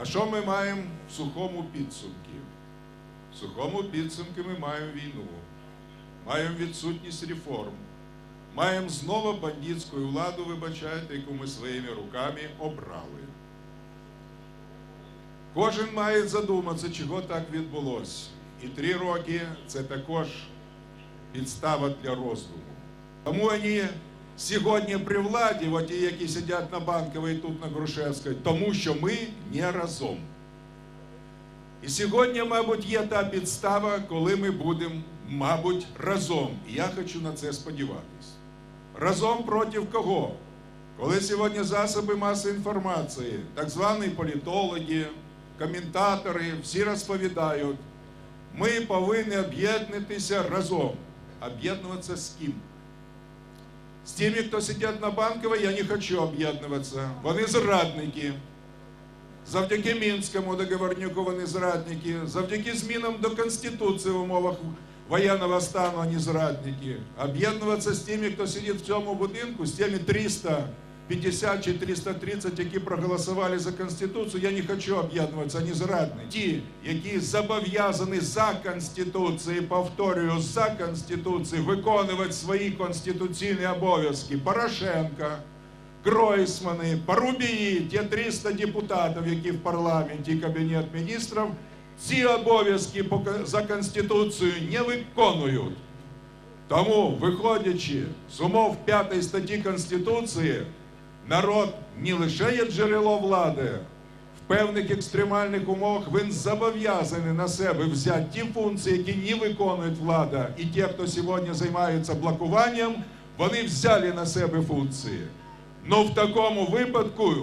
А що ми маємо в сухому підсумку? В сухому підсумку ми маємо війну, маємо відсутність реформ, маємо знову бандитську владу, вибачайте, яку ми своїми руками обрали. Кожен має задуматися, чого так відбулося. І три роки це також підстава для роздуму. Тому вони сьогодні при владі, от ті, які сидять на Банковій тут на Грушевській, тому що ми не разом. І сьогодні, мабуть, є та підстава, коли ми будемо, мабуть, разом. І я хочу на це сподіватися. Разом проти кого? Коли сьогодні засоби масової інформації, так звані політологи, коментатори, всі розповідають, ми повинні об'єднатися разом. Об'єднуватися з ким? З тими, хто сидять на Банковій, я не хочу об'єднуватися. Вони зрадники. Завдяки Мінському договорняку вони зрадники, завдяки змінам до Конституції в умовах воєнного стану вони зрадники. Об'єднуватися з тими, хто сидить в цьому будинку, з тими 350 чи 330, які проголосували за Конституцію, я не хочу об'єднуватися, вони зрадники. Ті, які зобов'язані за Конституцією, повторюю, за Конституцією, виконувати свої конституційні обов'язки. Порошенка, Гройсмани, Парубії, ті 300 депутатів, які в парламенті Кабінет міністрів, ці обов'язки за Конституцією не виконують. Тому, виходячи з умов 5 статті Конституції, народ не лише є джерело влади, в певних екстремальних умовах він зобов'язаний на себе взяти ті функції, які не виконує влада, і ті, хто сьогодні займається блокуванням, вони взяли на себе функції. Ну в такому випадку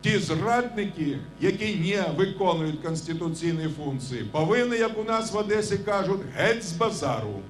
ті зрадники, які не виконують конституційні функції, повинні, як у нас в Одесі кажуть, геть з базару.